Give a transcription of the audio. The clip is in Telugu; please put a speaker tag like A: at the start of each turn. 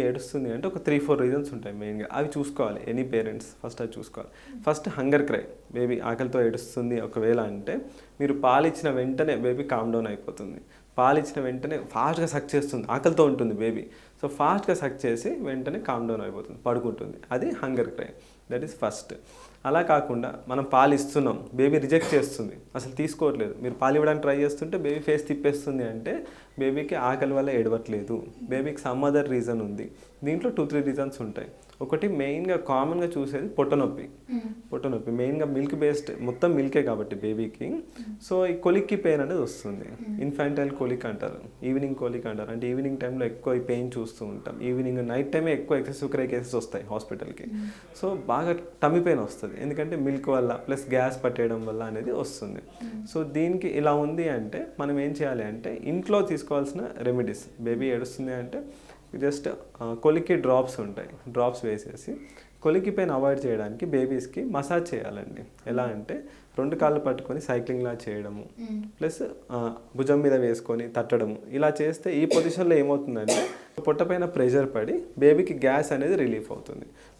A: ఏడుస్తుంది అంటే ఒక త్రీ ఫోర్ రీజన్స్ ఉంటాయి మెయిన్గా అవి చూసుకోవాలి. ఎనీ పేరెంట్స్ ఫస్ట్ అది చూసుకోవాలి. ఫస్ట్ హంగర్ క్రై బేబీ ఆకలితో ఏడుస్తుంది ఒకవేళ అంటే మీరు పాలిచ్చిన వెంటనే బేబీ కామ్ డౌన్ అయిపోతుంది. పాలిచ్చిన వెంటనే ఫాస్ట్గా సక్ చేస్తుంది ఆకలితో ఉంటుంది బేబీ. సో ఫాస్ట్గా సక్ చేసి వెంటనే కామ్ డౌన్ అయిపోతుంది పడుకుంటుంది. అది hunger cry that is first. అలా కాకుండా మనం పాలు ఇస్తున్నాం బేబీ రిజెక్ట్ చేస్తుంది. అసలు తీసుకోవట్లేదు. మీరు పాలు ఇవ్వడానికి ట్రై చేస్తుంటే బేబీ ఫేస్ తిప్పేస్తుంది అంటే బేబీకి ఆకలి వల్ల ఏడవట్లేదు. బేబీకి సమ్ అదర్ రీజన్ ఉంది. దీంట్లో టూ త్రీ రీజన్స్ ఉంటాయి. ఒకటి మెయిన్గా కామన్గా చూసేది పొట్ట నొప్పి పొట్ట నొప్పి మెయిన్గా మిల్క్ బేస్డ్ మొత్తం మిల్కే కాబట్టి బేబీకి. సో ఈ కొలిక్కి పెయిన్ అనేది వస్తుంది. ఇన్ఫాంటైల్ కొలిక్ అంటారు. ఈవినింగ్ కొలిక్ అంటారు. అంటే ఈవినింగ్ టైంలో ఎక్కువ ఈ పెయిన్ చూస్తూ ఉంటాం. ఈవినింగ్ నైట్ టైమే ఎక్కువ ఎక్సెసివ్ క్రై కేసెస్ వస్తాయి హాస్పిటల్కి. సో బాగా టమి పెయిన్ వస్తుంది. ఎందుకంటే మిల్క్ వల్ల ప్లస్ గ్యాస్ పట్టేయడం వల్ల అనేది వస్తుంది. సో దీనికి ఇలా ఉంది అంటే మనం ఏం చేయాలి అంటే ఇంట్లో తీసుకోవాల్సిన రెమెడీస్. బేబీ ఏడుస్తుంది అంటే జస్ట్ కొలికి డ్రాప్స్ ఉంటాయి. డ్రాప్స్ వేసేసి కొలికి పెయిన్ అవాయిడ్ చేయడానికి బేబీస్కి మసాజ్ చేయాలండి. ఎలా అంటే రెండు కాళ్ళు పట్టుకొని సైక్లింగ్లా చేయడము ప్లస్ భుజం మీద వేసుకొని తట్టడము. ఇలా చేస్తే ఈ పొజిషన్లో ఏమవుతుందంటే పొట్టపైన ప్రెషర్ పడి బేబీకి గ్యాస్ అనేది రిలీఫ్ అవుతుంది.